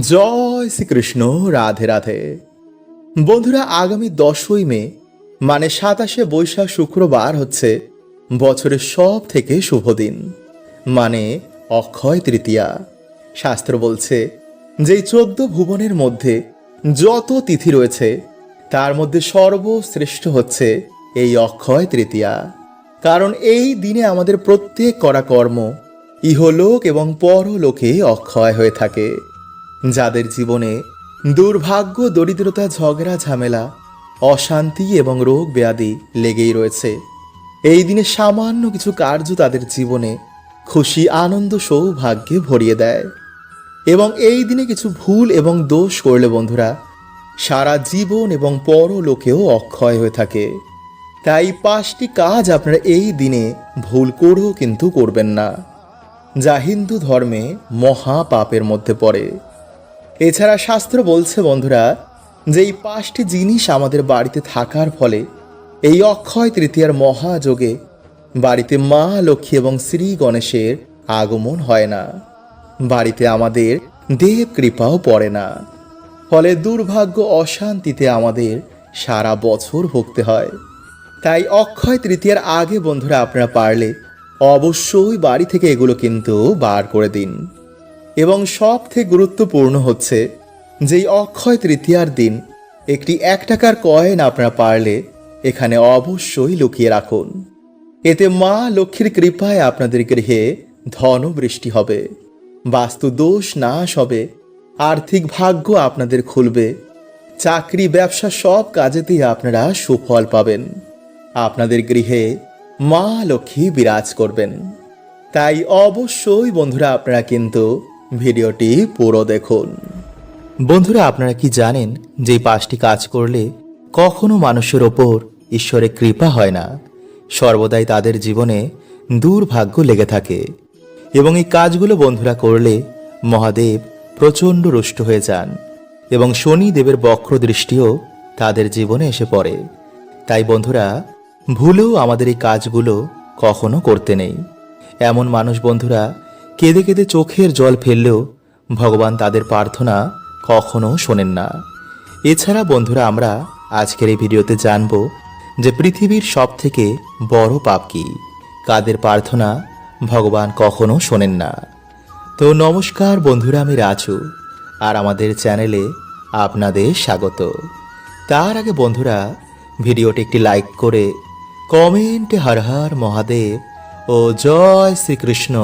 জয় শ্রীকৃষ্ণ, রাধে রাধে। বন্ধুরা, আগামী দশই মে মানে সাতাশে বৈশাখ শুক্রবার হচ্ছে বছরের সব থেকে শুভ দিন মানে অক্ষয় তৃতীয়া। শাস্ত্র বলছে যে চোদ্দ ভুবনের মধ্যে যত তিথি রয়েছে, তার মধ্যে সর্বশ্রেষ্ঠ হচ্ছে এই অক্ষয় তৃতীয়া। কারণ এই দিনে আমাদের প্রত্যেক করা কর্ম ইহলোক এবং পরলোকে অক্ষয় হয়ে থাকে। যাদের জীবনে দুর্ভাগ্য, দরিদ্রতা, ঝগড়া, ঝামেলা, অশান্তি এবং রোগ ব্যাধি লেগেই রয়েছে। এই দিনে সামান্য কিছু কার্য তাদের জীবনে খুশি, আনন্দ, সৌভাগ্যে ভরিয়ে দেয়। এবং এই দিনে কিছু ভুল এবং দোষ করলে বন্ধুরা, সারা জীবন এবং পরলোকেও অক্ষয় হয়ে থাকে। তাই পাঁচটি কাজ আপনারা এই দিনে ভুল করেও কিন্তু করবেন না। যা হিন্দু ধর্মে মহা পাপের মধ্যে পড়ে। এছাড়া শাস্ত্র বলছে, বন্ধুরা, যে এই পাঁচটি জিনিস আমাদের বাড়িতে থাকার ফলে এই অক্ষয় তৃতীয়ার মহাযোগে বাড়িতে মা, লক্ষ্মী এবং শ্রী গণেশের আগমন হয় না। বাড়িতে আমাদের দেব কৃপাও পড়ে না। ফলে দুর্ভাগ্য অশান্তিতে আমাদের সারা বছর ভুগতে হয়। তাই অক্ষয় তৃতীয়ার আগে, বন্ধুরা, আপনারা পারলে অবশ্যই বাড়ি থেকে এগুলো কিন্তু বার করে দিন। এবং সব থেকে গুরুত্বপূর্ণ হচ্ছে যে এই অক্ষয় তৃতীয়ার দিন একটি এক টাকার কয়েন আপনারা পারলে এখানে অবশ্যই লুকিয়ে রাখুন। এতে মা লক্ষ্মীর কৃপায় আপনাদের গৃহে ধন বৃষ্টি হবে, বাস্তু দোষ নাশ হবে, আর্থিক ভাগ্য আপনাদের খুলবে, চাকরি, ব্যবসা সব কাজেতেই আপনারা সুফল পাবেন। আপনাদের গৃহে মা লক্ষ্মী বিরাজ করবেন। তাই অবশ্যই বন্ধুরা আপনারা কিন্তু ভিডিওটি পুরো দেখুন। বন্ধুরা, আপনারা কি জানেন যে পাঁচটি কাজ করলে কখনো মানুষের ওপর ঈশ্বরের কৃপা হয় না? সর্বদাই তাদের জীবনে দুর্ভাগ্য লেগে থাকে। এবং এই কাজগুলো বন্ধুরা করলে মহাদেব প্রচণ্ড রুষ্ট হয়ে যান এবং শনি দেবের বক্র দৃষ্টিও তাদের জীবনে এসে পড়ে। তাই বন্ধুরা, ভুলেও আমাদের এই কাজগুলো কখনো করতে নেই। এমন মানুষ বন্ধুরা কেঁদে কেঁদে চোখের জল ফেললেও ভগবান তাদের প্রার্থনা কখনো শোনেন না। এছাড়া বন্ধুরা, আমরা আজকের এই ভিডিওতে জানব যে পৃথিবীর সব থেকে বড় পাপ কি? কাদের প্রার্থনা ভগবান কখনো শোনেন না। তো নমস্কার বন্ধুরা, আমি রাজু আর আমাদের চ্যানেলে আপনাদের স্বাগত। তার আগে বন্ধুরা, ভিডিওটি একটি লাইক করে কমেন্টে হর হর মহাদেব ও জয় শ্রীকৃষ্ণ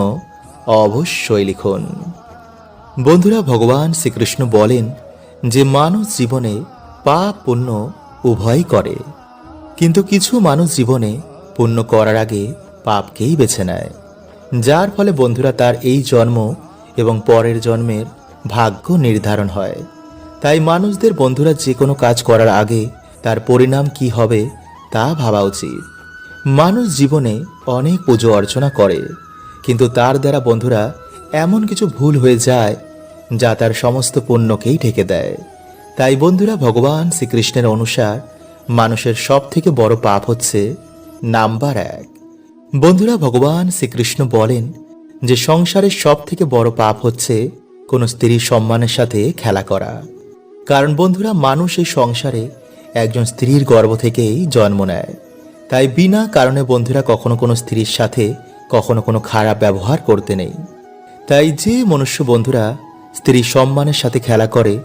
অবশ্যই লিখুন। বন্ধুরা, ভগবান শ্রীকৃষ্ণ বলেন যে মানুষ জীবনে পাপ পুণ্য উভয়ই করে। কিন্তু কিছু মানুষ জীবনে পুণ্য করার আগে পাপকেই বেছে নেয়। যার ফলে বন্ধুরা, তার এই জন্ম এবং পরের জন্মের ভাগ্য নির্ধারণ হয়। তাই মানুষদের বন্ধুরা, যে কোনো কাজ করার আগে তার পরিণাম কি হবে তা ভাবা উচিত। মানুষ জীবনে অনেক পুজো অর্চনা করে। কিন্তু তার দ্বারা বন্ধুরা, এমন কিছু ভুল হয়ে যায় যা তার সমস্ত পুণ্যকেই ঢেকে দেয়। তাই বন্ধুরা, ভগবান শ্রীকৃষ্ণের অনুসার মানুষের সব থেকে বড় পাপ হচ্ছে নাম্বার এক। বন্ধুরা, ভগবান শ্রীকৃষ্ণ বলেন যে সংসারের সব থেকে বড় পাপ হচ্ছে কোনো স্ত্রীর সম্মানের সাথে খেলা করা। কারণ বন্ধুরা, মানুষ এই সংসারে একজন স্ত্রীর গর্ভ থেকেই জন্ম নেয়। তাই বিনা কারণে বন্ধুরা কখনো কোনো স্ত্রীর সাথে কখনো কোনো খারাপ ব্যবহার করতে নেই। তাই যে মনুষ্য বন্ধুরা স্ত্রী সম্মানের সাথে খেলা করে,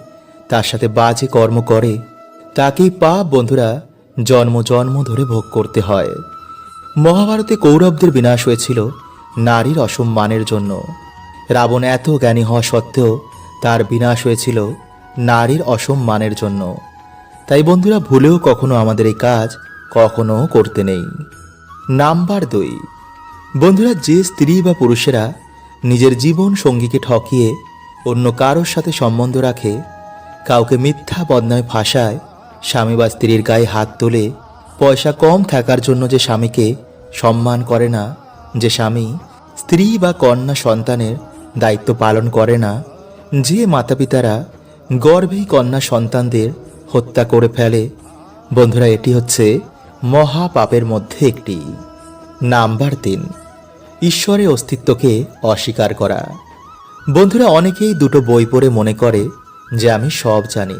তার সাথে বাজে কর্ম করে, তাকেই পাপ বন্ধুরা জন্ম জন্ম ধরে ভোগ করতে হয়। মহাভারতে কৌরবদের বিনাশ হয়েছিল নারীর অসম্মানের জন্য। রাবণ এত জ্ঞানী হওয়া সত্ত্বেও তার বিনাশ হয়েছিল নারীর অসম্মানের জন্য। তাই বন্ধুরা ভুলেও কখনো আমাদের এই কাজ কখনো করতে নেই। নাম্বার দুই। বন্ধুরা, যে স্ত্রী বা পুরুষেরা নিজের জীবন সঙ্গীকে ঠকিয়ে অন্য কারোর সাথে সম্বন্ধ রাখে, কাউকে মিথ্যা বদনায় ফাঁসায়, স্বামী বা স্ত্রীর গায়ে হাত তোলে পয়সা কম থাকার জন্য যে স্বামীকে সম্মান করে না, যে স্বামী স্ত্রী বা কন্যা সন্তানের দায়িত্ব পালন করে না, যে মাতা পিতারা গর্ভেই কন্যা সন্তানদের হত্যা করে ফেলে। বন্ধুরা, এটি হচ্ছে মহাপাপের মধ্যে একটি। নাম্বার তিন। ঈশ্বরের অস্তিত্বকে অস্বীকার করা। বন্ধুরা, অনেকেই দুটো বই পড়ে মনে করে যে আমি সব জানি।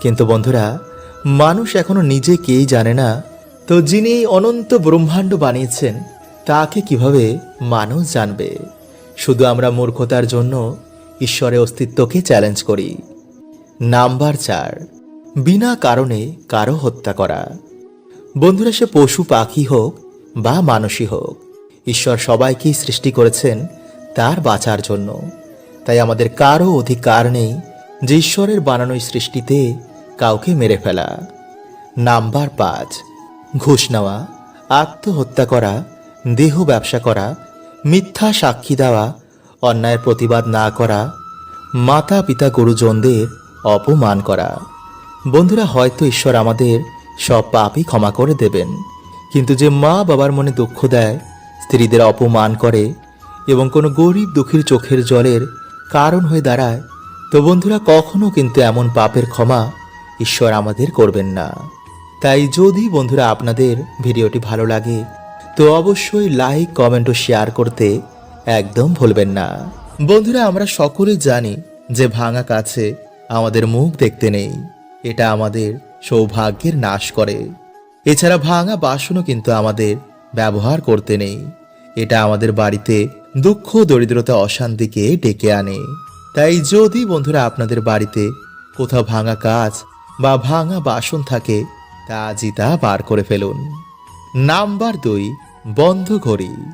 কিন্তু বন্ধুরা, মানুষ এখনও নিজে কেই জানে না। তো যিনি অনন্ত ব্রহ্মাণ্ড বানিয়েছেন, তাকে কীভাবে মানুষ জানবে? শুধু আমরা মূর্খতার জন্য ঈশ্বরের অস্তিত্বকে চ্যালেঞ্জ করি। নাম্বার চার, বিনা কারণে কারও হত্যা করা। বন্ধুরা, সে পশু পাখি হোক বা মানুষই হোক ঈশ্বর সবাইকেই সৃষ্টি করেছেন তার বাঁচার জন্য। তাই আমাদের কারও অধিকার নেই যে ঈশ্বরের বানানোই সৃষ্টিতে কাউকে মেরে ফেলা। নাম্বার পাঁচ, ঘুষ নেওয়া, আত্মহত্যা করা, দেহ ব্যবসা করা, মিথ্যা সাক্ষী দেওয়া, অন্যায়ের প্রতিবাদ না করা মাতা পিতা গুরুজনদের অপমান করা। বন্ধুরা, হয়তো ঈশ্বর আমাদের সব পাপই ক্ষমা করে দেবেন, কিন্তু যে মা বাবার মনে দুঃখ দেয় স্ত্রীদের অপমান করে এবং কোনো গরিব দুঃখীর চোখের জলের কারণ হয়ে দাঁড়ায়, তো বন্ধুরা, কখনো কিন্তু এমন পাপের ক্ষমা ঈশ্বর আমাদের করবেন না। তাই যদি বন্ধুরা আপনাদের ভিডিওটি ভালো লাগে, তো অবশ্যই লাইক, কমেন্ট ও শেয়ার করতে একদম ভুলবেন না। বন্ধুরা, আমরা সকলেই জানি যে ভাঙা কাছে আমাদের মুখ দেখতে নেই। এটা আমাদের সৌভাগ্যের নাশ করে। এছাড়া ভাঙা বাসনও কিন্তু আমাদের ব্যবহার করতে নেই। এটা আমাদের বাড়িতে দুঃখ, দরিদ্রতা, অশান্তিকে ডেকে আনে। তাই যদি বন্ধুরা আপনাদের বাড়িতে কোথাও ভাঙা কাজ বা ভাঙা বাসন থাকে, তা আজই তা বার করে ফেলুন। নাম্বার দুই, বন্ধ ঘড়ি।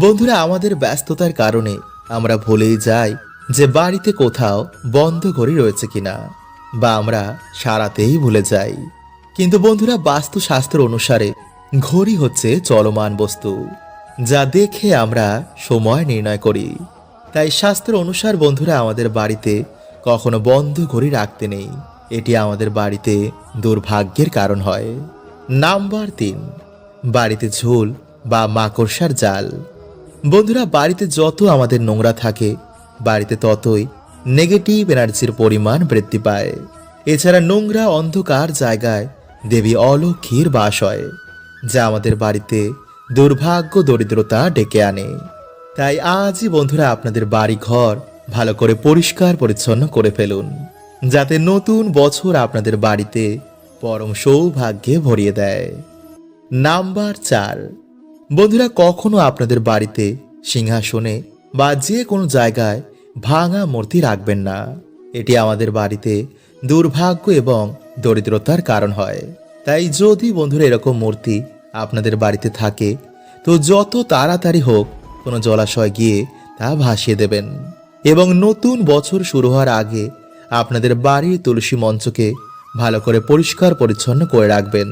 বন্ধুরা, আমাদের ব্যস্ততার কারণে আমরা ভুলেই যাই যে বাড়িতে কোথাও বন্ধ ঘড়ি রয়েছে কিনা বা আমরা সারাতেই ভুলে যাই। কিন্তু বন্ধুরা, বাস্তুশাস্ত্র অনুসারে ঘড়ি হচ্ছে চলমান বস্তু, যা দেখে আমরা সময় নির্ণয় করি। তাই শাস্ত্র অনুসার বন্ধুরা আমাদের বাড়িতে কখনো বন্ধ ঘড়ি রাখতে নেই। এটি আমাদের বাড়িতে দুর্ভাগ্যের কারণ হয়। নাম্বার তিন, বাড়িতে ঝোল বা মাকড়সার জাল। বন্ধুরা, বাড়িতে যত আমাদের নোংরা থাকে, বাড়িতে ততই নেগেটিভ এনার্জির পরিমাণ বৃদ্ধি পায়। এছাড়া নোংরা অন্ধকার জায়গায় দেবী অলক্ষীর বাস হয়। যা আমাদের বাড়িতে দুর্ভাগ্য, দরিদ্রতা ডেকে আনে। তাই আজই বন্ধুরা আপনাদের বাড়ি ঘর ভালো করে পরিষ্কার, পরিচ্ছন্ন করে ফেলুন। যাতে নতুন বছর আপনাদের বাড়িতে পরম সৌভাগ্যে ভরিয়ে দেয়। নাম্বার চার। বন্ধুরা, কখনো আপনাদের বাড়িতে সিংহাসনে বা যে কোনো জায়গায় ভাঙা মূর্তি রাখবেন না। এটি আমাদের বাড়িতে দুর্ভাগ্য এবং দরিদ্রতার কারণ হয়। তাই যদি বন্ধুরা এরকম মূর্তি আপনাদের বাড়িতে থাকে, তো যত তাড়াতাড়ি হোক কোনো জলাশয় গিয়ে তা ভাসিয়ে দেবেন। এবং নতুন বছর শুরু হওয়ার আগে আপনাদের বাড়ির তুলসী মঞ্চকে ভালো করে পরিষ্কার পরিচ্ছন্ন করে রাখবেন।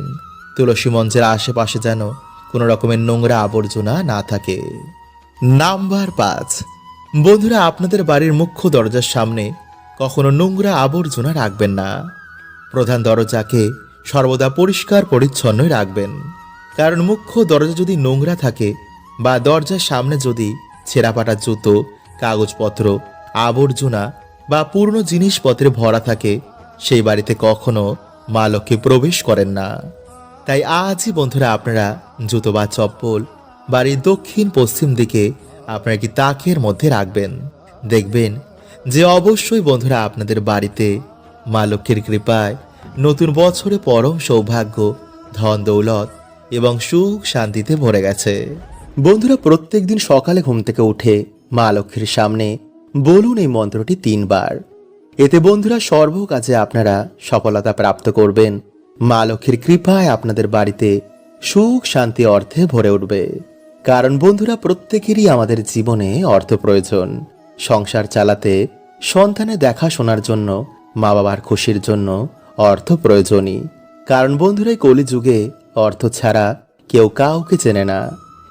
তুলসী মঞ্চের আশেপাশে যেন কোনো রকমের নোংরা আবর্জনা না থাকে। নাম্বার পাঁচ। বন্ধুরা, আপনাদের বাড়ির মুখ্য দরজার সামনে কখনো নোংরা আবর্জনা রাখবেন না। প্রধান দরজাকে সর্বদা পরিষ্কার পরিচ্ছন্নই রাখবেন। কারণ মুখ্য দরজা যদি নোংরা থাকে বা দরজার সামনে যদি ছেঁড়াপাটা জুতো, কাগজপত্র, আবর্জনা বা পুরনো জিনিসপত্রে ভরা থাকে, সেই বাড়িতে কখনো মা লক্ষ্মী প্রবেশ করেন না। তাই আজই বন্ধুরা আপনারা জুতো বা চপ্পল বাড়ির দক্ষিণ পশ্চিম দিকে আপনারা কি তাকের মধ্যে রাখবেন। দেখবেন যে অবশ্যই বন্ধুরা আপনাদের বাড়িতে মা লক্ষ্মীর কৃপায় নতুন বছরে পরম সৌভাগ্য, ধন দৌলত এবং সুখ শান্তিতে ভরে গেছে। বন্ধুরা প্রত্যেকদিন সকালে ঘুম থেকে উঠে মা লক্ষ্মীর সামনে বলুন এই মন্ত্রটি তিনবার। এতে বন্ধুরা সর্ব কাজে আপনারা সফলতা প্রাপ্ত করবেন। মা লক্ষ্মীর কৃপায় আপনাদের বাড়িতে সুখ শান্তি অর্থে ভরে উঠবে। কারণ বন্ধুরা, প্রত্যেকেরই আমাদের জীবনে অর্থ প্রয়োজন। সংসার চালাতে, সন্তানে দেখাশোনার জন্য মা বাবার খুশির জন্য অর্থ প্রয়োজনই। কারণ বন্ধুরাই কলিযুগে অর্থ ছাড়া কেউ কাউকে চেনে না।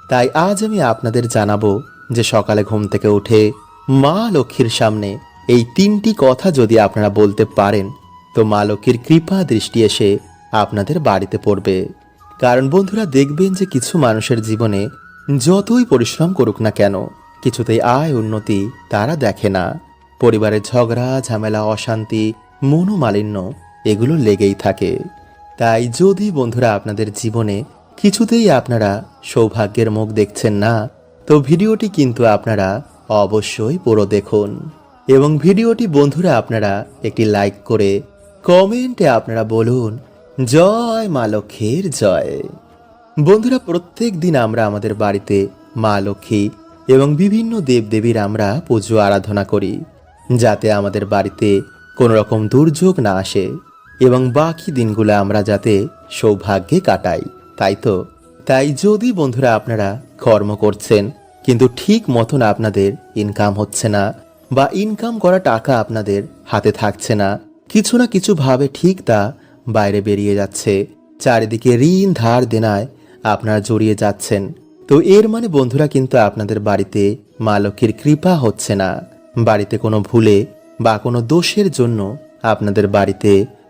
তাই আজ আমি আপনাদের জানাব যে সকালে ঘুম থেকে উঠে মা লক্ষ্মীর সামনে এই তিনটি কথা যদি আপনারা বলতে পারেন, তো মা লক্ষ্মীর কৃপা দৃষ্টি এসে আপনাদের বাড়িতে পড়বে। কারণ বন্ধুরা, দেখবেন যে কিছু মানুষের জীবনে যতই পরিশ্রম করুক না কেন, কিছুতেই আয় উন্নতি তারা দেখে না। পরিবারের ঝগড়া, ঝামেলা, অশান্তি, মনোমালিন্য এগুলো লেগেই থাকে। তাই যদি বন্ধুরা আপনাদের জীবনে কিছুতেই আপনারা সৌভাগ্যের মুখ দেখছেন না, তো ভিডিওটি কিন্তু আপনারা অবশ্যই পুরো দেখুন। এবং ভিডিওটি বন্ধুরা আপনারা একটি লাইক করে কমেন্টে আপনারা বলুন, জয় মা লক্ষ্মীর জয়। বন্ধুরা, প্রত্যেক দিন আমরা আমাদের বাড়িতে মা লক্ষ্মী এবং বিভিন্ন দেবদেবীর আমরা পুজো আরাধনা করি, যাতে আমাদের বাড়িতে কোনো রকম দুর্যোগ না আসে। এবং বাকি দিনগুলো আমরা যাতে সৌভাগ্যে কাটাই, তাই তো? তাই যদি বন্ধুরা আপনারা কর্ম করছেন, কিন্তু ঠিক মতন আপনাদের ইনকাম হচ্ছে না বা ইনকাম করা টাকা আপনাদের হাতে থাকছে না, কিছু না কিছু ভাবে ঠিক তা বাইরে বেরিয়ে যাচ্ছে। চারিদিকে ঋণ ধার দেনায় আপনারা জড়িয়ে যাচ্ছেন। তো এর মানে বন্ধুরা কিন্তু আপনাদের বাড়িতে মা লক্ষ্মীর কৃপা হচ্ছে না। বাড়িতে কোনো ভুলে বা কোনো দোষের জন্য আপনাদের বাড়িতে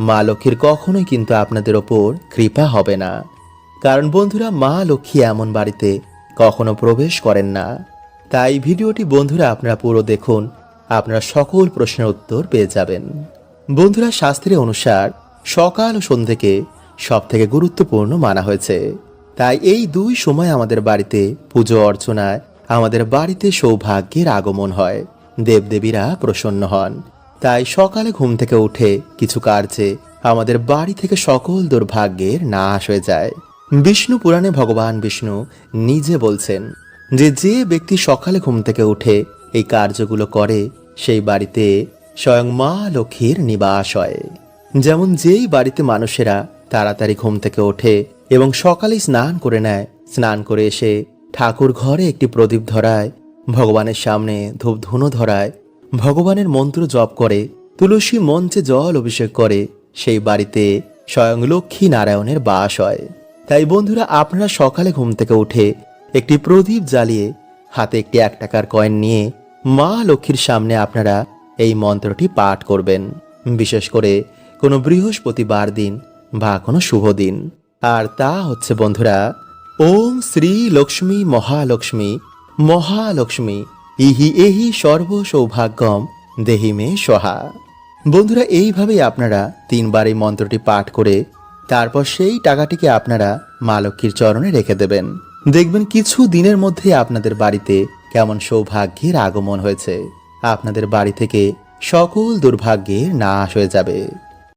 মা লক্ষ্মীর কখনোই কিন্তু আপনাদের ওপর কৃপা হবে না। কারণ বন্ধুরা, মা লক্ষ্মী এমন বাড়িতে কখনো প্রবেশ করেন না। তাই ভিডিওটি বন্ধুরা আপনারা পুরো দেখুন, আপনারা সকল প্রশ্নের উত্তর পেয়ে যাবেন। বন্ধুরা শাস্ত্রের অনুসার সকাল ও সন্ধ্যেকে সব থেকে গুরুত্বপূর্ণ মানা হয়েছে। তাই এই দুই সময় আমাদের বাড়িতে পুজো অর্চনায় আমাদের বাড়িতে সৌভাগ্যের আগমন হয়। দেবদেবীরা প্রসন্ন হন। তাই সকালে ঘুম থেকে উঠে কিছু কার্যে আমাদের বাড়ি থেকে সকল দুর্ভাগ্যের নাশ হয়ে যায়। বিষ্ণু পুরাণে ভগবান বিষ্ণু নিজে বলছেন যে যে ব্যক্তি সকালে ঘুম থেকে উঠে এই কার্যগুলো করে, সেই বাড়িতে স্বয়ং মা লক্ষ্মীর নিবাস হয়। যেমন যেই বাড়িতে মানুষেরা তাড়াতাড়ি ঘুম থেকে ওঠে এবং সকালে স্নান করে নেয়, স্নান করে এসে ঠাকুর ঘরে একটি প্রদীপ ধরায়, ভগবানের সামনে ধূপ ধুনো ধরায় ভগবানের মন্ত্র জপ করে, তুলসী মঞ্চে জল অভিষেক করে, সেই বাড়িতে স্বয়ং লক্ষ্মী নারায়ণের বাস হয়। তাই বন্ধুরা, আপনারা সকালে ঘুম থেকে উঠে একটি প্রদীপ জ্বালিয়ে হাতে একটি এক টাকার কয়েন নিয়ে মা লক্ষ্মীর সামনে আপনারা এই মন্ত্রটি পাঠ করবেন। বিশেষ করে কোনো বৃহস্পতিবার দিন বা কোনো শুভ দিন। আর তা হচ্ছে বন্ধুরা, ওম শ্রী লক্ষ্মী মহালক্ষ্মী মহালক্ষ্মী ইহি এহি সর্ব সৌভাগ্যম দেহি মে সহা। বন্ধুরা, এইভাবেই আপনারা তিনবার এই মন্ত্রটি পাঠ করে তারপর সেই টাকাটিকে আপনারা মা লক্ষ্মীর চরণে রেখে দেবেন। দেখবেন কিছু দিনের মধ্যে আপনাদের বাড়িতে কেমন সৌভাগ্যের আগমন হয়েছে। আপনাদের বাড়ি থেকে সকল দুর্ভাগ্যের নাশ হয়ে যাবে।